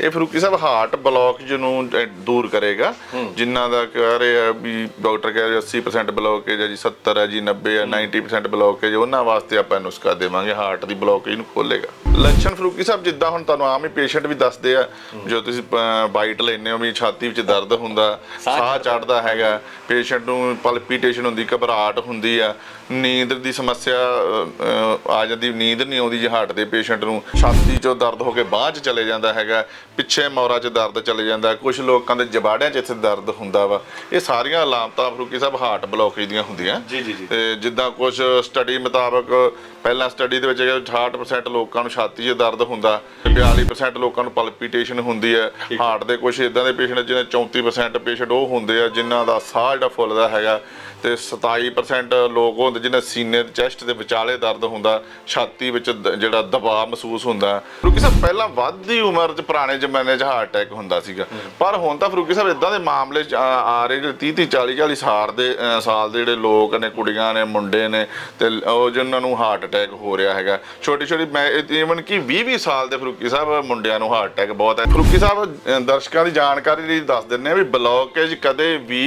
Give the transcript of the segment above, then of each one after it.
ਇਹ ਫਰੂਕੀ ਸਾਹਿਬ heart block ਨੂੰ ਅਹ, ਦੂਰ ਕਰੇਗਾ। ਜਿਨ੍ਹਾਂ ਦਾ ਕਹਿ ਰਹੇ ਆ ਵੀ ਡਾਕਟਰ ਕਹਿ ਰਹੇ 80% ਬਲੌਕੇਜ ਹੈ ਜੀ 70 ਹੈ ਜੀ 90 ਹੈ 90% ਬਲੌਕੇਜ ਉਹਨਾਂ ਵਾਸਤੇ ਆਪਾਂ ਨੁਸਖਾ ਦੇਵਾਂਗੇ। ਹਾਰਟ ਦੀ ਬਲੌਕੇਜ ਨੂੰ ਖੋਲੇਗਾ ਲੱਛਣ ਫਰੂਕੀ ਸਾਹਿਬ ਜਿੱਦਾਂ ਹੁਣ ਤੁਹਾਨੂੰ ਆਮ ਹੀ ਪੇਸ਼ੈਂਟ ਵੀ ਦੱਸਦੇ ਆ ਜੋ ਤੁਸੀਂ ਬਾਈਟ ਲੈਂਦੇ ਹੋ ਵੀ ਛਾਤੀ ਵਿੱਚ ਦਰਦ ਹੁੰਦਾ ਸਾਹ ਚੜਦਾ ਹੈਗਾ ਪੇਸ਼ੈਂਟ ਨੂੰ ਪਲਪੀਟੇਸ਼ਨ ਹੁੰਦੀ ਘਬਰਾਹਟ ਹੁੰਦੀ ਆ ਨੀਂਦ ਦੀ ਸਮੱਸਿਆ ਆ ਜਾਂਦੀ ਨੀਂਦ ਨਹੀਂ ਆਉਂਦੀ ਜੇ ਹਾਰਟ ਦੇ ਪੇਸ਼ੈਂਟ ਨੂੰ ਛਾਤੀ 'ਚੋਂ ਦਰਦ ਹੋ ਕੇ ਬਾਂਹ 'ਚ ਚਲੇ ਜਾਂਦਾ ਹੈਗਾ ਪਿੱਛੇ ਮੌਰਾ 'ਚ ਦਰਦ ਚਲੇ ਜਾਂਦਾ ਕੁਝ ਲੋਕਾਂ ਦੇ ਜਬਾੜਿਆਂ 'ਚ ਇੱਥੇ ਦਰਦ ਹੁੰਦਾ ਵਾ ਇਹ ਸਾਰੀਆਂ ਅਲਾਮਤਾਂ ਫਰੂਕੀ ਸਾਹਿਬ ਹਾਰਟ ਬਲੌਕੇਜ ਦੀਆਂ ਹੁੰਦੀਆਂ। ਤੇ ਜਿੱਦਾਂ ਕੁਝ ਸਟੱਡੀ ਮੁਤਾਬਕ ਪਹਿਲਾਂ ਸਟੱਡੀ ਦੇ ਵਿੱਚ 68% ਲੋਕਾਂ ਨੂੰ ਛਾਤੀ 'ਚ ਦਰਦ ਹੁੰਦਾ ਤੇ 42% ਲੋਕਾਂ ਨੂੰ ਪਲਪੀਟੇਸ਼ਨ ਹੁੰਦੀ ਹੈ ਹਾਰਟ ਦੇ ਕੁਝ ਇਦਾਂ ਦੇ ਪੇਸ਼ੈਂਟ ਜਿਹਨੇ 34% ਪੇਸ਼ੈਂਟ ਉਹ ਹੁੰਦੇ ਆ ਜਿਨ੍ਹਾਂ ਦਾ ਸਾਹ ਜਿਹੜਾ ਫੁੱਲਦਾ ਹੈਗਾ ਤੇ 27% ਲੋਕ ਹੁੰਦੇ ਜਿਨ੍ਹਾਂ ਸੀਨੇ ਤੇ ਚੈਸਟ ਦੇ ਵਿਚਾਲੇ ਦਰਦ ਹੁੰਦਾ ਛਾਤੀ ਵਿੱਚ ਜਿਹੜਾ ਦਬਾਅ ਮਹਿਸੂਸ ਹੁੰਦਾ। ਫਰੂਕੀ ਸਾਹਿਬ ਪਹਿਲਾਂ ਵੱਧਦੀ ਉਮਰ 'ਚ ਪੁਰਾਣੇ ਜ਼ਮਾਨੇ 'ਚ ਹਾਰਟ ਅਟੈਕ ਹੁੰਦਾ ਸੀਗਾ। ਪਰ ਹੁਣ ਤਾਂ ਫਰੂਕੀ ਸਾਹਿਬ ਇਦਾਂ ਦੇ ਮਾਮਲੇ ਆ ਰਹੇ ਜਿਹੜੇ 30 30 40 40 ਸਾਲ ਦੇ ਸਾਲ ਦੇ ਜਿਹੜੇ ਲੋਕ ਨੇ ਕੁੜੀਆਂ ਨੇ ਮੁੰਡੇ ਨੇ ਤੇ ਉਹ ਜਿਨ੍ਹਾਂ ਨੂੰ ਹਾਰਟ ਅਟੈਕ ਹੋ ਰਿਹਾ ਹੈਗਾ। ਛੋਟੀ ਛੋਟੀ ਮੈਂ ਈਵਨ ਕਿ 20 20 ਸਾਲ ਦੇ ਫਰੂਕੀ ਸਾਹਿਬ ਮੁੰਡਿਆਂ ਨੂੰ ਹਾਰਟ ਅਟੈਕ ਬਹੁਤ ਹੈ। ਫਰੂਕੀ ਸਾਹਿਬ ਦਰਸ਼ਕਾਂ ਦੀ ਜਾਣਕਾਰੀ ਲਈ ਦੱਸ ਦਿੰਨੇ ਆ ਵੀ ਬਲੌਕੇਜ ਕਦੇ ਵੀ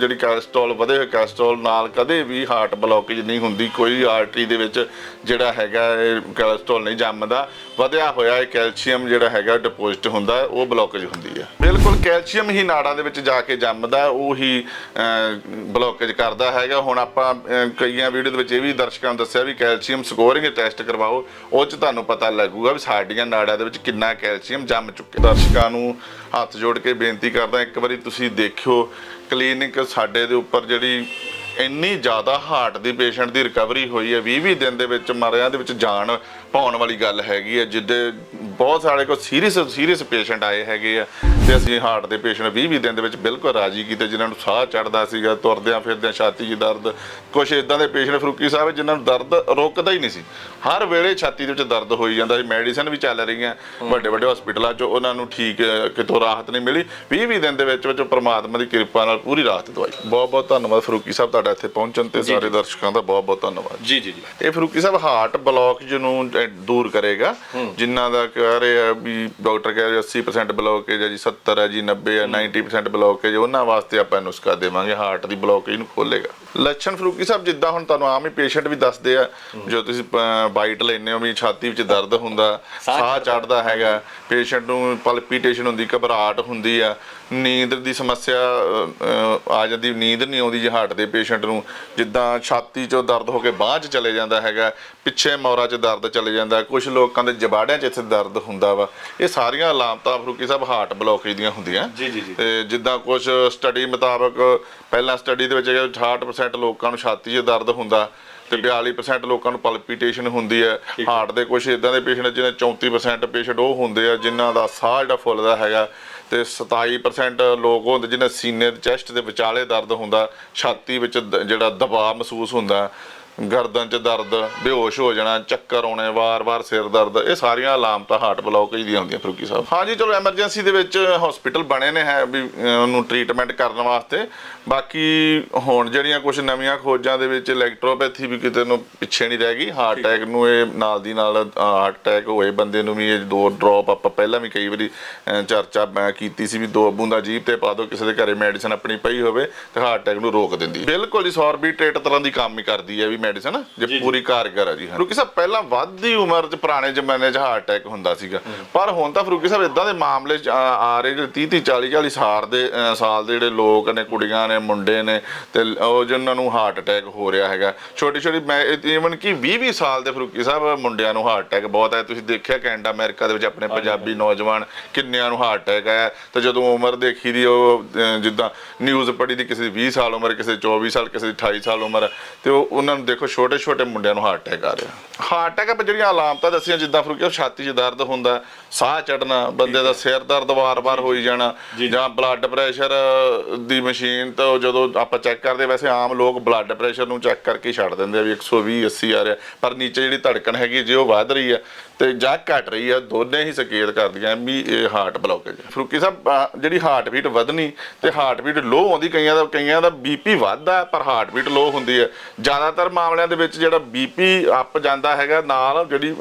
ਜਿਹੜੀ ਕੋਲੇਸਟ੍ਰੋਲ ਵਧੇ ਹੋਏ ਕੋਲੇਸਟ੍ਰੋਲ ਨਾਲ ਕਦੇ ਵੀ ਹਾਰਟ ਬਲੌਕੇਜ ਨਹੀਂ ਹੁੰਦੀ। ਕੋਈ ਆਰਟਰੀ ਦੇ ਵਿੱਚ ਜਿਹੜਾ ਹੈਗਾ ਇਹ ਕੋਲੇਸਟ੍ਰੋਲ ਨਹੀਂ ਜੰਮਦਾ। ਵਧਿਆ ਹੋਇਆ ਇਹ ਕੈਲਸ਼ੀਅਮ ਜਿਹੜਾ ਹੈਗਾ ਡਿਪੋਜ਼ਿਟ ਹੁੰਦਾ, ਉਹ ਬਲੌਕੇਜ ਹੁੰਦੀ ਹੈ। ਬਿਲਕੁਲ ਕੈਲਸ਼ੀਅਮ ਹੀ ਨਾੜਾਂ ਦੇ ਵਿੱਚ ਜਾ ਕੇ ਜੰਮਦਾ, ਉਹ ਹੀ ਕਰਦਾ ਹੈਗਾ। ਹੁਣ ਆਪਾਂ ਕਈਆਂ ਵੀਡੀਓ ਦੇ ਵਿੱਚ ਇਹ ਵੀ ਦਰਸ਼ਕਾਂ ਨੂੰ ਦੱਸਿਆ ਵੀ ਕੈਲਸ਼ੀਅਮ ਸਕੋਰਿੰਗ ਟੈਸਟ ਕਰਵਾਓ, ਉਹ ਚ ਤੁਹਾਨੂੰ ਪਤਾ ਲੱਗੂਗਾ ਵੀ ਸਾਡੀਆਂ ਨਾੜਾਂ ਦੇ ਵਿੱਚ ਕਿੰਨਾ ਕੈਲਸ਼ੀਅਮ ਜੰਮ ਚੁੱਕਿਆ। ਦਰਸ਼ਕਾਂ ਨੂੰ ਹੱਥ ਜੋੜ ਕੇ ਬੇਨਤੀ ਕਰਦਾ, ਇੱਕ ਵਾਰੀ ਤੁਸੀਂ ਦੇਖਿਓ ਕਲੀਨਿਕ ਸਾਡੇ ਦੇ ਉੱਪਰ ਜਿਹੜੀ ਇੰਨੀ ਜ਼ਿਆਦਾ ਹਾਰਟ ਦੀ ਪੇਸ਼ੈਂਟ ਦੀ ਰਿਕਵਰੀ ਹੋਈ ਹੈ 20 20 ਦਿਨ ਦੇ ਵਿੱਚ ਮਰਿਆਂ ਦੇ ਵਿੱਚ ਜਾਨ ਪਾਉਣ ਵਾਲੀ ਗੱਲ ਹੈਗੀ ਹੈ ਜਿੱਦੇ ਬਹੁਤ ਸਾਰੇ ਕੋ ਸੀਰੀਅਸ ਸੀਰੀਅਸ ਪੇਸ਼ੈਂਟ ਆਏ ਹੈਗੇ ਆ ਤੇ ਅਸੀਂ ਹਾਰਟ ਦੇ ਪੇਸ਼ੈਂਟ 20 20 ਦਿਨ ਦੇ ਵਿੱਚ ਬਿਲਕੁਲ ਰਾਜੀ ਕੀਤੇ ਜਿਨ੍ਹਾਂ ਨੂੰ ਸਾਹ ਚੜਦਾ ਸੀਗਾ ਤੁਰਦਿਆਂ ਫਿਰਦਿਆਂ ਛਾਤੀ 'ਚ ਦਰਦ ਕੁਝ ਇਦਾਂ ਦੇ ਪੇਸ਼ੈਂਟ ਫਰੂਕੀ ਸਾਹਿਬ ਜਿਨ੍ਹਾਂ ਨੂੰ ਦਰਦ ਰੁਕਦਾ ਹੀ ਨਹੀਂ ਸੀ। ਹਰ ਵੇਲੇ ਛਾਤੀ ਦੇ ਵਿੱਚ ਦਰਦ ਹੋਈ ਜਾਂਦਾ ਸੀ ਮੈਡੀਸਨ ਵੀ ਚੱਲ ਰਹੀਆਂ ਵੱਡੇ ਵੱਡੇ ਹਸਪੀਟਲਾਂ 'ਚ ਉਹਨਾਂ ਨੂੰ ਠੀਕ ਕਿਤੋਂ ਰਾਹਤ ਨਹੀਂ ਮਿਲੀ। 20 20 ਦਿਨ ਦੇ ਵਿੱਚ ਵਿੱਚ ਪ੍ਰਮਾਤਮਾ ਦੀ ਕਿਰਪਾ ਨਾਲ ਪੂਰੀ ਰਾਹਤ ਦਵਾਈ। ਬਹੁਤ ਬਹੁਤ ਧੰਨਵਾਦ ਫਰੂਕੀ ਸਾਹਿਬ ਤੁਹਾਡਾ ਇੱਥੇ ਪਹੁੰਚਣ ਤੇ ਸਾਰੇ ਦਰਸ਼ਕਾਂ ਦਾ ਬਹੁਤ ਬਹੁਤ ਧੰਨਵਾਦ। ਜੀ ਜੀ ਜੀ। ਇਹ ਫਰੂਕੀ ਸਾਹਿਬ ਹਾਰਟ ਬਲੌਕ ਨੂੰ ਅਹ, ਦੂਰ ਕਰੇਗਾ। ਜਿਨ੍ਹਾਂ ਦਾ ਕਹਿ ਰਹੇ ਆ ਵੀ ਡਾਕਟਰ ਕਹਿ ਰਹੇ 80% ਬਲੌਕੇਜ ਹੈ ਜੀ 70 ਹੈ ਜੀ 90 ਹੈ 90% ਬਲੌਕੇਜ ਉਹਨਾਂ ਵਾਸਤੇ ਆਪਾਂ ਨੁਸਖਾ ਦੇਵਾਂਗੇ ਹਾਰਟ ਦੀ ਬਲੌਕੇਜ ਨੂੰ ਖੋਲੇਗਾ। ਲੱਛਣ ਫਰੂਕੀ ਸਾਹਿਬ ਜਿੱਦਾਂ ਹੁਣ ਤੁਹਾਨੂੰ ਆਮ ਹੀ ਪੇਸ਼ੈਂਟ ਵੀ ਦੱਸਦੇ ਆ ਜੋ ਤੁਸੀਂ ਬਾਈਟ ਲੈਂਦੇ ਹੋ ਵੀ ਛਾਤੀ ਵਿੱਚ ਦਰਦ ਹੁੰਦਾ ਸਾਹ ਚੜਦਾ ਹੈਗਾ ਪੇਸ਼ੈਂਟ ਨੂੰ ਪਲਪੀਟੇਸ਼ਨ ਹੁੰਦੀ ਘਬਰਾਹਟ ਹੁੰਦੀ ਆ ਨੀਂਦ ਦੀ ਸਮੱਸਿਆ ਆ ਜਾਂਦੀ ਨੀਂਦ ਨਹੀਂ ਆਉਂਦੀ ਜੇ ਹਾਰਟ ਦੇ ਪੇਸ਼ੈਂਟ ਨੂੰ ਜਿੱਦਾਂ ਛਾਤੀ 'ਚੋਂ ਦਰਦ ਹੋ ਕੇ ਬਾਂਹ 'ਚ ਚਲੇ ਜਾਂਦਾ ਹੈਗਾ ਪਿੱਛੇ ਮੌਰਾ 'ਚ ਦਰਦ ਚਲੇ ਜਾਂਦਾ ਕੁਝ ਲੋਕਾਂ ਦੇ ਜਬਾੜਿਆਂ 'ਚ ਇੱਥੇ ਦਰਦ ਹੁੰਦਾ ਵਾ ਇਹ ਸਾਰੀਆਂ ਅਲਾਮਤਾਂ ਫਰੂਕੀ ਸਾਹਿਬ ਹਾਰਟ ਬਲੌਕੇਜ ਦੀਆਂ ਹੁੰਦੀਆਂ ਜੀ, ਜੀ, ਜੀ। ਤੇ ਜਿੱਦਾਂ ਕੁਝ ਸਟੱਡੀ ਮੁਤਾਬਕ ਪਹਿਲਾਂ ਸਟੱਡੀ ਦੇ ਵਿੱਚ 68% ਲੋਕਾਂ ਨੂੰ ਛਾਤੀ 'ਚ ਦਰਦ ਹੁੰਦਾ ਤੇ 42% ਲੋਕਾਂ ਨੂੰ ਪਲਪੀਟੇਸ਼ਨ ਹੁੰਦੀ ਹੈ। ਹਾਰਟ ਦੇ ਕੁਝ ਇਦਾਂ ਦੇ ਪੇਸ਼ੈਂਟ ਜਿਹਨੇ 34% ਪੇਸ਼ੈਂਟ ਉਹ ਹੁੰਦੇ ਆ ਜਿਨ੍ਹਾਂ ਦਾ ਸਾਹ ਜਿਹੜਾ ਫੁੱਲਦਾ ਹੈਗਾ ਤੇ 27% ਲੋਕ ਹੁੰਦੇ ਜਿਨ੍ਹਾਂ ਸੀਨੇ ਤੇ ਚੈਸਟ ਦੇ ਵਿਚਾਲੇ ਦਰਦ ਹੁੰਦਾ ਛਾਤੀ ਵਿੱਚ ਜਿਹੜਾ ਦਬਾਅ ਮਹਿਸੂਸ ਹੁੰਦਾ। ਗਰਦਨ 'ਚ ਦਰਦ ਬੇਹੋਸ਼ ਹੋ ਜਾਣਾ ਚੱਕਰ ਆਉਣੇ ਵਾਰ-ਵਾਰ ਸਿਰ ਦਰਦ ਇਹ ਸਾਰੀਆਂ ਅਲਾਮਤਾਂ ਹਾਰਟ ਬਲੌਕੇਜ ਦੀਆਂ ਹੁੰਦੀਆਂ ਫਰੂਕੀ ਸਾਹਿਬ। ਹਾਂਜੀ ਚਲੋ ਐਮਰਜੈਂਸੀ ਦੇ ਵਿੱਚ ਹਸਪੀਟਲ ਬਣੇ ਨੇ ਹੈ ਵੀ ਉਹਨੂੰ ਟ੍ਰੀਟਮੈਂਟ ਕਰਨ ਵਾਸਤੇ। ਬਾਕੀ ਹੁਣ ਜਿਹੜੀਆਂ ਕੁਝ ਨਵੀਆਂ ਖੋਜਾਂ ਦੇ ਵਿੱਚ ਇਲੈਕਟ੍ਰੋਪੈਥੀ ਵੀ ਕਿਤੇ ਨੂੰ ਪਿੱਛੇ ਨਹੀਂ ਰਹਿ ਗਈ। ਹਾਰਟ ਅਟੈਕ ਨੂੰ ਇਹ ਨਾਲ ਦੀ ਨਾਲ ਹਾਰਟ ਅਟੈਕ ਹੋਏ ਬੰਦੇ ਨੂੰ ਵੀ ਇਹ ਦੋ ਡ੍ਰੌਪ ਆਪਾਂ ਪਹਿਲਾਂ ਵੀ ਕਈ ਵਾਰੀ ਚਰਚਾ ਮੈਂ ਕੀਤੀ ਸੀ ਵੀ ਦੋ ਬੂੰਦਾਂ ਜੀਭ ਤੇ ਪਾ ਦਿਓ ਕਿਸੇ ਦੇ ਘਰੇ ਮੈਡੀਸਨ ਆਪਣੀ ਪਈ ਹੋਵੇ ਤੇ ਹਾਰਟ ਅਟੈਕ ਨੂੰ ਰੋਕ ਦਿੰਦੀ ਬਿਲਕੁਲ ਹੀ ਸੌਰਬੀਟ੍ਰੇਟ ਤਰ੍ਹਾਂ ਦੀ ਕੰਮ ਹੀ ਕਰਦੀ ਹੈ ਵੀ ਮੈਡੀਸਨ ਜੇ ਪੂਰੀ ਕਾਰਗਰ ਹੈ ਜੀ ਫਰੂਕੀ ਸਾਹਿਬ ਪਹਿਲਾਂ ਵੱਧਦੀ ਉਮਰ 'ਚ ਪੁਰਾਣੇ ਜ਼ਮਾਨੇ 'ਚ ਹਾਰਟ ਅਟੈਕ ਹੁੰਦਾ ਸੀਗਾ। ਪਰ ਹੁਣ ਤਾਂ ਫਰੂਕੀ ਸਾਹਿਬ ਇਦਾਂ ਦੇ ਮਾਮਲੇ ਆ ਰਹੇ ਜਿਹੜੇ 30 30 40 40 ਸਾਲ ਦੇ ਸਾਲ ਦੇ ਜਿਹੜੇ ਲੋਕ ਨੇ ਕੁੜੀਆਂ ਨੇ ਮੁੰਡੇ ਨੇ ਤੇ ਉਹ ਜਿਨ੍ਹਾਂ ਨੂੰ ਹਾਰਟ ਅਟੈਕ ਹੋ ਰਿਹਾ ਹੈਗਾ। ਛੋਟੀ ਛੋਟੀ ਮੈਂ ਈਵਨ ਕਿ 20 20 ਸਾਲ ਦੇ ਫਰੂਕੀ ਸਾਹਿਬ ਮੁੰਡਿਆਂ ਨੂੰ ਹਾਰਟ ਅਟੈਕ ਬਹੁਤ ਹੈ। ਤੁਸੀਂ ਦੇਖਿਆ ਕੈਨੇਡਾ ਅਮਰੀਕਾ ਦੇ ਵਿੱਚ ਆਪਣੇ ਪੰਜਾਬੀ ਨੌਜਵਾਨ ਕਿੰਨਿਆਂ ਨੂੰ ਹਾਰਟ ਅਟੈਕ ਆਇਆ। ਤੇ ਜਦੋਂ ਉਮਰ ਦੇਖੀ ਦੀ ਉਹ ਜਿੱਦਾਂ ਨਿਊਜ਼ ਪੜ੍ਹੀ ਦੀ ਕਿਸੇ ਦੀ 20 ਸਾਲ ਉਮਰ ਕਿਸੇ ਦੀ 24 ਸਾਲ ਕਿਸੇ ਦੀ 28 ਸਾਲ ਉਮਰ ਤੇ ਉਹ ਉਹਨਾਂ ਨੂੰ ਦੇਖੋ ਛੋਟੇ ਛੋਟੇ ਮੁੰਡਿਆਂ ਨੂੰ ਹਾਰਟ ਅਟੈਕ ਆ ਰਿਹਾ। ਹਾਰਟ ਅਟੈਕ ਪਰ ਜਿਹੜੀਆਂ ਅਲਾਮਤਾਂ ਦੱਸੀਆਂ ਜਿੱਦਾਂ ਫਰੂਕੀ ਸਾਹਿਬ ਛਾਤੀ 'ਚ ਦਰਦ ਹੁੰਦਾ ਸਾਹ ਚੜਨਾ ਬੰਦੇ ਦਾ ਸਿਰ ਦਰਦ ਵਾਰ-ਵਾਰ ਹੋਈ ਜਾਣਾ ਜਾਂ ਬਲੱਡ ਪ੍ਰੈਸ਼ਰ ਦੀ ਮਸ਼ੀਨ ਤੋਂ ਜਦੋਂ ਆਪਾਂ ਚੈੱਕ ਕਰਦੇ ਵੈਸੇ ਆਮ ਲੋਕ ਬਲੱਡ ਪ੍ਰੈਸ਼ਰ ਨੂੰ ਚੈੱਕ ਕਰਕੇ ਛੱਡ ਦਿੰਦੇ ਆ ਵੀ 120 80 ਆ ਰਿਹਾ ਪਰ ਨੀਚੇ ਜਿਹੜੀ ਧੜਕਣ ਹੈਗੀ ਜੇ ਉਹ ਵੱਧ ਰਹੀ ਹੈ ਤੇ ਜਾਂ ਘਟ ਰਹੀ ਆ, ਦੋਨੇ ਹੀ ਸੰਕੇਤ ਕਰਦੀਆਂ ਵੀ ਇਹ ਹਾਰਟ ਬਲੌਕੇਜ ਫਰੂਕੀ ਸਾਹਿਬ ਜਿਹੜੀ ਹਾਰਟ ਬੀਟ ਵਧਣੀ ਤੇ ਹਾਰਟ ਬੀਟ ਲੋ ਆਉਂਦੀ, ਕਈਆਂ ਦਾ ਕਈਆਂ ਦਾ ਬੀਪੀ ਵੱਧਦਾ, ਪਰ ਹਾਰਟ ਬੀਟ ਲੋ ਹੁੰਦੀ ਹੈ ਜ਼ਿਆਦਾਤਰ ਮਾਮਲਿਆਂ ਦੇ ਵਿੱਚ ਜਿਹੜਾ ਬੀਪੀ ਅਪ ਜਾਂਦਾ ਹੈਗਾ, ਨਾਲ ਜਿਹੜੀ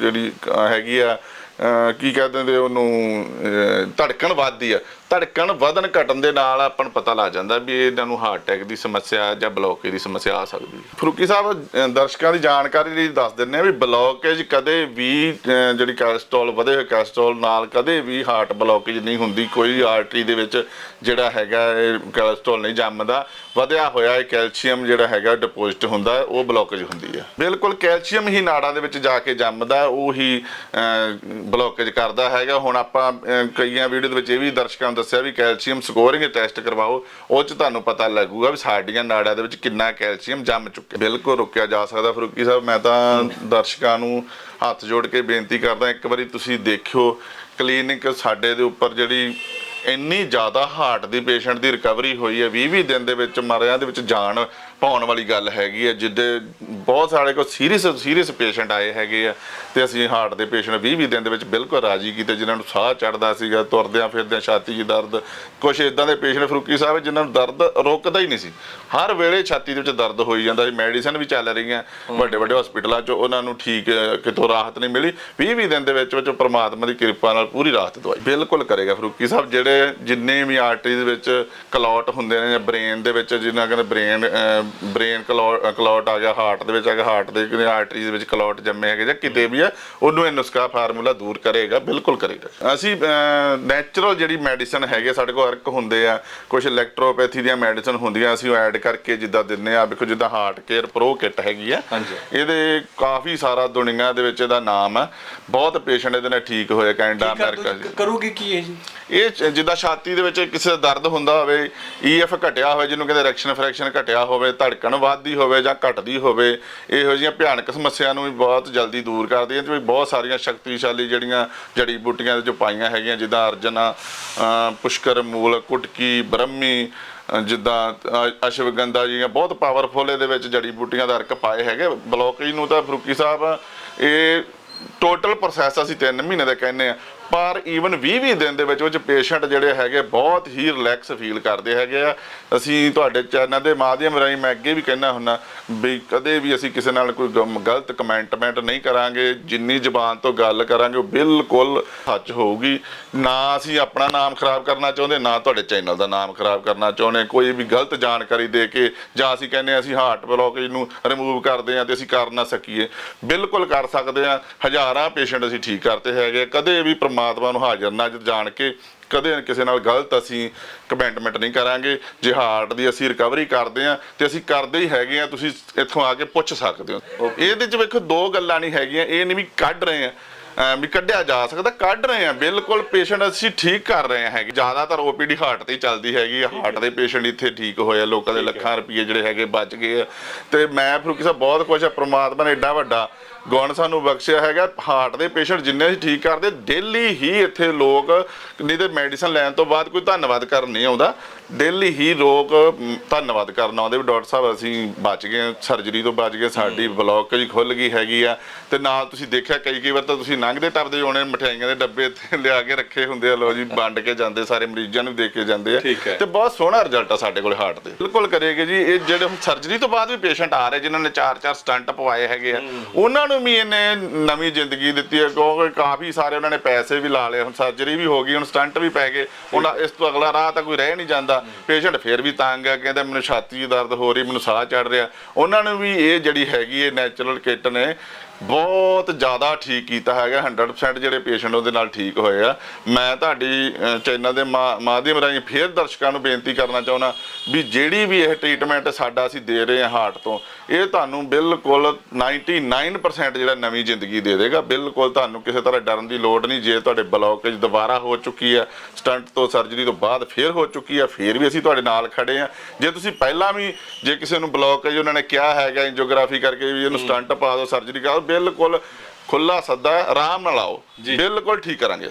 ਜਿਹੜੀ ਹੈਗੀ ਆ ਕੀ ਕਹਿੰਦੇ ਨੇ ਉਹਨੂੰ ਧੜਕਣ ਵੱਧਦੀ ਆ। ਧੜਕਣ ਵਧਣ ਘਟਣ ਦੇ ਨਾਲ ਆਪਾਂ ਨੂੰ ਪਤਾ ਲੱਗ ਜਾਂਦਾ ਵੀ ਇਹਨਾਂ ਨੂੰ ਹਾਰਟ ਅਟੈਕ ਦੀ ਸਮੱਸਿਆ ਜਾਂ ਬਲੌਕੇਜ ਦੀ ਸਮੱਸਿਆ ਆ ਸਕਦੀ ਹੈ। ਫਰੂਕੀ ਸਾਹਿਬ ਦਰਸ਼ਕਾਂ ਦੀ ਜਾਣਕਾਰੀ ਲਈ ਦੱਸ ਦਿੰਦੇ ਆ ਵੀ ਬਲੌਕੇਜ ਕਦੇ ਵੀ ਜਿਹੜੀ ਕੋਲੇਸਟ੍ਰੋਲ ਵਧੇ ਹੋਏ ਕੋਲੇਸਟ੍ਰੋਲ ਨਾਲ ਕਦੇ ਵੀ ਹਾਰਟ ਬਲੌਕੇਜ ਨਹੀਂ ਹੁੰਦੀ। ਕੋਈ ਆਰਟਰੀ ਦੇ ਵਿੱਚ ਜਿਹੜਾ ਹੈਗਾ ਇਹ ਕੋਲੇਸਟ੍ਰੋਲ ਨਹੀਂ ਜੰਮਦਾ। ਵਧਿਆ ਹੋਇਆ ਇਹ ਕੈਲਸ਼ੀਅਮ ਜਿਹੜਾ ਹੈਗਾ ਡਿਪੋਜ਼ਿਟ ਹੁੰਦਾ, ਉਹ ਬਲੌਕੇਜ ਹੁੰਦੀ ਹੈ। ਬਿਲਕੁਲ ਕੈਲਸ਼ੀਅਮ ਹੀ ਨਾੜਾਂ ਦੇ ਵਿੱਚ ਜਾ ਕੇ ਜੰਮਦਾ, ਉਹ ਹੀ ਬਲੌਕੇਜ ਕਰਦਾ ਹੈਗਾ। ਹੁਣ ਆਪਾਂ ਕਈਆਂ ਵੀਡੀਓ ਦੇ ਵਿੱਚ ਇਹ ਵੀ ਦਰਸ਼ਕਾਂ ਦੱਸਿਆ ਵੀ ਕੈਲਸ਼ੀਅਮ ਸਕੋਰਿੰਗ ਟੈਸਟ ਕਰਵਾਓ, ਉਹ ਚ ਤੁਹਾਨੂੰ ਪਤਾ ਲੱਗੂਗਾ ਵੀ ਸਾਡੀਆਂ ਨਾੜਾਂ ਦੇ ਵਿੱਚ ਕਿੰਨਾ ਕੈਲਸ਼ੀਅਮ ਜੰਮ ਚੁੱਕਿਆ। ਬਿਲਕੁਲ ਰੁਕਿਆ ਜਾ ਸਕਦਾ, ਫਰੂਕੀ ਸਾਹਿਬ, ਮੈਂ ਤਾਂ ਦਰਸ਼ਕਾਂ ਨੂੰ ਹੱਥ ਜੋੜ ਕੇ ਬੇਨਤੀ ਕਰਦਾ, ਇੱਕ ਵਾਰੀ ਤੁਸੀਂ ਦੇਖਿਓ, ਕਲੀਨਿਕ ਸਾਡੇ ਦੇ ਉੱਪਰ ਜਿਹੜੀ ਇੰਨੀ ਜ਼ਿਆਦਾ ਹਾਰਟ ਦੀ ਪੇਸ਼ੈਂਟ ਦੀ ਰਿਕਵਰੀ ਹੋਈ ਹੈ 20 20 ਦਿਨ ਦੇ ਵਿੱਚ ਮਰਿਆਂ ਦੇ ਵਿੱਚ ਜਾਨ ਪਾਉਣ ਵਾਲੀ ਗੱਲ ਹੈਗੀ ਹੈ, ਜਿੱਦੇ ਬਹੁਤ ਸਾਰੇ ਕੋ ਸੀਰੀਅਸ ਸੀਰੀਅਸ ਪੇਸ਼ੈਂਟ ਆਏ ਹੈਗੇ ਆ ਤੇ ਅਸੀਂ ਹਾਰਟ ਦੇ ਪੇਸ਼ੈਂਟ 20 20 ਦਿਨ ਦੇ ਵਿੱਚ ਬਿਲਕੁਲ ਰਾਜੀ ਕੀਤੇ, ਜਿਨ੍ਹਾਂ ਨੂੰ ਸਾਹ ਚੜਦਾ ਸੀਗਾ, ਤੁਰਦਿਆਂ ਫਿਰਦਿਆਂ ਛਾਤੀ 'ਚ ਦਰਦ ਕੁਝ ਇਦਾਂ ਦੇ ਪੇਸ਼ੈਂਟ ਫਰੂਕੀ ਸਾਹਿਬ ਜਿਨ੍ਹਾਂ ਨੂੰ ਦਰਦ ਰੁਕਦਾ ਹੀ ਨਹੀਂ ਸੀ। ਹਰ ਵੇਲੇ ਛਾਤੀ ਦੇ ਵਿੱਚ ਦਰਦ ਹੋਈ ਜਾਂਦਾ ਸੀ ਮੈਡੀਸਨ ਵੀ ਚੱਲ ਰਹੀਆਂ, ਵੱਡੇ ਵੱਡੇ ਹਸਪੀਟਲਾਂ 'ਚ ਉਹਨਾਂ ਨੂੰ ਠੀਕ, ਕਿਤੋਂ ਰਾਹਤ ਨਹੀਂ ਮਿਲੀ। 20 20 ਦਿਨ ਦੇ ਵਿੱਚ ਵਿੱਚ ਪ੍ਰਮਾਤਮਾ ਦੀ ਕਿਰਪਾ ਨਾਲ ਪੂਰੀ ਰਾਹਤ ਦਵਾਈ, ਬਿਲਕੁਲ ਕਰੇਗਾ ਫਰੂਕੀ ਸਾਹਿਬ, ਜਿਹੜੇ ਜਿੰਨੇ ਵੀ ਆਰਟਰੀ ਦੇ ਵਿੱਚ ਕਲੌਟ ਹੁੰਦੇ ਨੇ ਜਾਂ ਬ੍ਰੇਨ ਦੇ ਵਿੱਚ ਜਿਨ੍ਹਾਂ ਕਹਿੰਦੇ ਬ੍ਰੇਨ ਬ੍ਰੇਨ ਕਲੌਟ ਆ ਗਿਆ ਹਾਰਟ ਦੇ ਵਿੱਚ ਆ ਗਿਆ ਹਾਰਟ ਦੇ ਕਿਤੇ ਆਰਟਰੀ ਦੇ ਵਿੱਚ ਕਲੌਟ ਜੰਮੇ ਹੈਗੇ ਜਾਂ ਕਿਤੇ ਵੀ ਆ ਉਹਨੂੰ ਇਹ ਨੁਸਖਾ ਫਾਰਮੂਲਾ ਦੂਰ ਕਰੇਗਾ ਬਿਲਕੁਲ ਕਰੇਗਾ। ਅਸੀਂ ਨੈਚੁਰਲ ਜਿਹੜੀ ਮੈਡੀਸਨ ਹੈਗੇ ਸਾਡੇ ਕੋਲ ਅਰਕ ਹੁੰਦੇ ਆ ਕੁਝ ਇਲੈਕਟ੍ਰੋਪੈਥੀ ਦੀਆਂ ਮੈਡੀਸਨ ਹੁੰਦੀਆਂ ਅਸੀਂ ਉਹ ਐਡ ਕਰਕੇ ਜਿੱਦਾਂ ਦਿੰਨੇ ਆ ਵੇਖੋ ਜਿੱਦਾਂ ਹਾਰਟ ਕੇਅਰ ਪ੍ਰੋ ਕਿੱਟ ਹੈਗੀ ਆ। ਇਹਦੇ ਕਾਫੀ ਸਾਰਾ ਦੁਨੀਆ ਦੇ ਵਿੱਚ ਇਹਦਾ ਨਾਮ ਆ। ਬਹੁਤ ਪੇਸ਼ੈਂਟ ਇਹਦੇ ਨਾਲ ਠੀਕ ਹੋਏ ਕੈਨੇਡਾ ਅਮਰੀਕਾ ਕਰੋਗੇ ਕੀ ਹੈ ਜੀ? ਇਹ ਜਿੱਦਾਂ ਛਾਤੀ ਦੇ ਵਿੱਚ ਕਿਸੇ ਦਾ ਦਰਦ ਹੁੰਦਾ ਹੋਵੇ ਈਐਫ ਘਟਿਆ ਹੋਵੇ ਜਿਹਨੂੰ ਕਹਿੰਦੇ ਰੈਕਸ਼ਨ ਫ੍ਰੈਕਸ਼ਨ ਘਟਿਆ ਹੋਵੇ ਧੜਕਣ ਵੱਧਦੀ ਹੋਵੇ ਜਾਂ ਘਟਦੀ ਹੋਵੇ, ਇਹੋ ਜਿਹੀਆਂ ਭਿਆਨਕ ਸਮੱਸਿਆ ਨੂੰ ਵੀ ਬਹੁਤ ਜਲਦੀ ਦੂਰ ਕਰਦੀ ਹੈ ਤੇ ਬਹੁਤ ਸਾਰੀਆਂ ਸ਼ਕਤੀਸ਼ਾਲੀ ਜਿਹੜੀਆਂ ਜੜੀ ਬੂਟੀਆਂ ਜੋ ਪਾਈਆਂ ਹੈਗੀਆਂ, ਜਿੱਦਾਂ ਅਰਜਨਾ ਪੁਸ਼ਕਰ, ਮੂਲ, ਕੁਟਕੀ, ਬ੍ਰਹਮੀ ਜਿੱਦਾਂ ਅ- ਅਸ਼ਵਗੰਧਾ ਜੀ ਬਹੁਤ ਪਾਵਰਫੁਲ ਇਹਦੇ ਵਿੱਚ ਜੜੀ ਬੂਟੀਆਂ ਦਾ ਅਰਕ ਪਾਏ ਹੈਗੇ। ਬਲੋਕੇਜ ਨੂੰ ਤਾਂ ਫਰੂਕੀ ਸਾਹਿਬ, ਇਹ ਟੋਟਲ ਪ੍ਰੋਸੈਸ ਅਸੀਂ 3 ਮਹੀਨੇ ਦਾ ਕਹਿੰਦੇ ਆ। ਪਰ ਈਵਨ 20 20 ਦਿਨ ਦੇ ਵਿੱਚ ਉਹ 'ਚ ਪੇਸ਼ੈਂਟ ਜਿਹੜੇ ਹੈਗੇ ਬਹੁਤ ਹੀ ਰਿਲੈਕਸ ਫੀਲ ਕਰਦੇ ਹੈਗੇ ਆ। ਅਸੀਂ ਤੁਹਾਡੇ ਚੈਨਲ ਦੇ ਮਾਧਿਅਮ ਰਾਹੀਂ ਮੈਂ ਅੱਗੇ ਵੀ ਕਹਿਣਾ ਹੁੰਦਾ ਵੀ ਕਦੇ ਵੀ ਅਸੀਂ ਕਿਸੇ ਨਾਲ ਕੋਈ ਗਮ- ਗਲਤ ਕਮੈਂਟਮੈਂਟ ਨਹੀਂ ਕਰਾਂਗੇ, ਜਿੰਨੀ ਜ਼ਬਾਨ ਤੋਂ ਗੱਲ ਕਰਾਂਗੇ ਉਹ ਬਿਲਕੁਲ ਸੱਚ ਹੋਊਗੀ। ਨਾ ਅਸੀਂ ਆਪਣਾ ਨਾਮ ਖਰਾਬ ਕਰਨਾ ਚਾਹੁੰਦੇ, ਨਾ ਤੁਹਾਡੇ ਚੈਨਲ ਦਾ ਨਾਮ ਖਰਾਬ ਕਰਨਾ ਚਾਹੁੰਦੇ। ਕੋਈ ਵੀ ਗਲਤ ਜਾਣਕਾਰੀ ਦੇ ਕੇ ਜਾਂ ਅਸੀਂ ਕਹਿੰਦੇ ਹਾਂ ਅਸੀਂ ਹਾਰਟ ਬਲੌਕੇਜ ਨੂੰ ਰਿਮੂਵ ਕਰਦੇ ਹਾਂ ਤੇ ਅਸੀਂ ਕਰ ਨਾ ਸਕੀਏ। ਬਿਲਕੁਲ ਕਰ ਸਕਦੇ ਹਾਂ। ਹਜ਼ਾਰਾਂ ਪੇਸ਼ੈਂਟ ਅਸੀਂ ਠੀਕ ਕਰਤੇ ਹੈਗੇ ਕਦੇ ਵੀ ਪ੍ਰਮਾਤਮਾ ਨੂੰ ਹਾਜ਼ਰ ਨਾ ਜਾਣ ਕੇ ਕਦੇ ਕਿਸੇ ਨਾਲ ਗਲਤ ਅਸੀਂ ਕਮੈਂਟਮੈਂਟ ਨਹੀਂ ਕਰਾਂਗੇ ਜੇ ਹਾਰਟ ਦੀ ਅਸੀਂ ਰਿਕਵਰੀ ਕਰਦੇ ਆ ਤੇ ਅਸੀਂ ਕਰਦੇ ਹੀ ਹੈਗੇ ਆ ਤੁਸੀਂ ਇੱਥੋਂ ਆ ਕੇ ਪੁੱਛ ਸਕਦੇ ਹੋ। ਇਹਦੇ ਚ ਵੇਖੋ ਦੋ ਗੱਲਾਂ ਨਹੀਂ ਹੈਗੀਆਂ ਇਹ ਨਹੀਂ ਵੀ ਕੱਢ ਰਹੇ ਆ ਵੀ ਕੱਢਿਆ ਜਾ ਸਕਦਾ ਕੱਢ ਰਹੇ ਆ ਬਿਲਕੁਲ ਪੇਸ਼ੈਂਟ ਅਸੀਂ ਠੀਕ ਕਰ ਰਹੇ ਹੈਗੇ। ਜ਼ਿਆਦਾਤਰ ਓਪੀਡੀ ਹਾਰਟ ਤੇ ਚੱਲਦੀ ਹੈਗੀ ਹਾਰਟ ਦੇ ਪੇਸ਼ੈਂਟ ਇੱਥੇ ਠੀਕ ਹੋਏ ਆ ਲੋਕਾਂ ਦੇ ਲੱਖਾਂ ਰੁਪਏ ਜਿਹੜੇ ਹੈਗੇ ਬਚ ਗਏ ਤੇ ਮੈਂ ਫਰੂਕੀ ਸਾਹਿਬ ਬਹੁਤ ਕੁਝ ਆ ਪ੍ਰਮਾਤਮਾ ਨੇ ਏਡਾ ਵੱਡਾ ਗੁਣ ਸਾਨੂੰ ਬਖਸ਼ਿਆ ਹੈਗਾ ਹਾਰਟ ਦੇ ਪੇਸ਼ੈਂਟ ਜਿੰਨੇ ਅਸੀਂ ਠੀਕ ਕਰਦੇ ਡੇਲੀ ਹੀ ਇੱਥੇ ਲੋਕ ਨਹੀਂ ਤੇ ਮੈਡੀਸਨ ਲੈਣ ਤੋਂ ਬਾਅਦ ਕੋਈ ਧੰਨਵਾਦ ਕਰਨ ਨਹੀਂ ਆਉਂਦਾ। ਡੇਲੀ ਹੀ ਲੋਕ ਧੰਨਵਾਦ ਕਰਨ ਆਉਂਦੇ ਵੀ ਡਾਕਟਰ ਸਾਹਿਬ ਅਸੀਂ ਬਚ ਗਏ ਸਰਜਰੀ ਤੋਂ ਬਚ ਗਏ ਸਾਡੀ ਬਲੌਕੇਜ ਖੁੱਲ ਗਈ ਹੈਗੀ ਆ। ਤੇ ਨਾਲ ਤੁਸੀਂ ਦੇਖਿਆ ਕਈ ਕਈ ਵਾਰ ਤਾਂ ਤੁਸੀਂ ਲੰਘਦੇ ਟੱਪਦੇ ਹੋਣੇ ਮਠਿਆਈਆਂ ਦੇ ਡੱਬੇ ਇੱਥੇ ਲਿਆ ਕੇ ਰੱਖੇ ਹੁੰਦੇ ਆ ਲੋ ਜੀ ਵੰਡ ਕੇ ਜਾਂਦੇ ਸਾਰੇ ਮਰੀਜ਼ਾਂ ਨੂੰ ਦੇ ਕੇ ਜਾਂਦੇ ਆ। ਤੇ ਬਹੁਤ ਸੋਹਣਾ ਰਿਜ਼ਲਟ ਆ ਸਾਡੇ ਕੋਲ ਹਾਰਟ ਦੇ। ਬਿਲਕੁਲ ਕਰੇਗੇ ਜੀ ਇਹ ਜਿਹੜੇ ਸਰਜਰੀ ਤੋਂ ਬਾਅਦ ਵੀ ਪੇਸ਼ੈਂਟ ਆ ਰਹੇ ਜਿਨ੍ਹਾਂ ਨੇ ਚਾਰ ਚਾਰ ਸਟੰਟ ਪਵਾਏ ਹੈਗੇ ਆ ਉਹਨਾਂ ਨੂੰ ਵੀ ਇਹਨੇ ਨਵੀਂ ਜ਼ਿੰਦਗੀ ਦਿੱਤੀ ਹੈ ਕਿਉਂਕਿ ਕਾਫੀ ਸਾਰੇ ਉਹਨਾਂ ਨੇ ਪੈਸੇ ਵੀ ਲਾ ਲਏ ਹੁਣ ਸਰਜਰੀ ਵੀ ਹੋ ਗਈ ਹੁਣ ਸਟੰਟ ਵੀ ਪੈ ਗਏ ਹੁਣ ਇਸ ਤੋਂ ਅਗਲਾ ਰਾਹ ਤਾਂ ਕੋਈ ਰਹਿ ਨਹੀਂ ਜਾਂਦਾ। ਪੇਸ਼ੈਂਟ ਫੇਰ ਵੀ ਤੰਗ ਆ ਕਹਿੰਦਾ ਮੈਨੂੰ ਛਾਤੀ 'ਚ ਦਰਦ ਹੋ ਰਹੀ ਮੈਨੂੰ ਸਾਹ ਚੜ ਰਿਹਾ। ਉਹਨਾਂ ਨੂੰ ਵੀ ਇਹ ਜਿਹੜੀ ਹੈਗੀ ਹੈ ਨੈਚੁਰਲ ਕਿਟ ਨੇ ਬਹੁਤ ਜ਼ਿਆਦਾ ਠੀਕ ਕੀਤਾ ਹੈਗਾ 100% ਜਿਹੜੇ ਪੇਸ਼ੈਂਟ ਉਹਦੇ ਨਾਲ ਠੀਕ ਹੋਏ ਆ। ਮੈਂ ਤੁਹਾਡੀ ਚੈਨਲ ਦੇ ਮਾਧਿਅਮ ਰਾਹੀਂ ਫੇਰ ਦਰਸ਼ਕਾਂ ਨੂੰ ਬੇਨਤੀ ਕਰਨਾ ਚਾਹੁੰਦਾ ਵੀ ਜਿਹੜੀ ਵੀ ਇਹ ਟ੍ਰੀਟਮੈਂਟ ਸਾਡਾ ਅਸੀਂ ਦੇ ਰਹੇ ਹਾਂ ਹਾਰਟ ਤੋਂ ਇਹ ਤੁਹਾਨੂੰ ਬਿਲਕੁਲ 99% ਜਿਹੜਾ ਨਵੀਂ ਜ਼ਿੰਦਗੀ ਦੇ ਦੇਗਾ ਬਿਲਕੁਲ ਤੁਹਾਨੂੰ ਕਿਸੇ ਤਰ੍ਹਾਂ ਡਰਨ ਦੀ ਲੋੜ ਨਹੀਂ ਜੇ ਤੁਹਾਡੇ ਬਲੌਕੇਜ ਦੁਬਾਰਾ ਹੋ ਚੁੱਕੀ ਹੈ ਸਟੰਟ ਤੋਂ ਸਰਜਰੀ ਤੋਂ ਬਾਅਦ ਫੇਰ ਹੋ ਚੁੱਕੀ ਹੈ ਫੇਰ ਵੀ ਅਸੀਂ ਤੁਹਾਡੇ ਨਾਲ ਖੜੇ ਆ ਜੇ ਤੁਸੀਂ ਪਹਿਲਾਂ ਵੀ ਜੇ ਕਿਸੇ ਨੂੰ ਬਲੌਕੇਜ ਉਹਨਾਂ ਨੇ ਕਿਹਾ ਹੈਗਾ ਐਂਜੀਓਗ੍ਰਾਫੀ ਕਰਕੇ ਵੀ ਇਹਨੂੰ ਸਟੰਟ ਪਾ ਦਿਓ ਸਰਜਰੀ ਕਰੋ ਬਿਲਕੁਲ ਖੁੱਲਾ ਸੱਦਾ ਆਰਾਮ ਨਾਲ ਆਓ ਬਿਲਕੁਲ ਠੀਕ ਕਰਾਂਗੇ।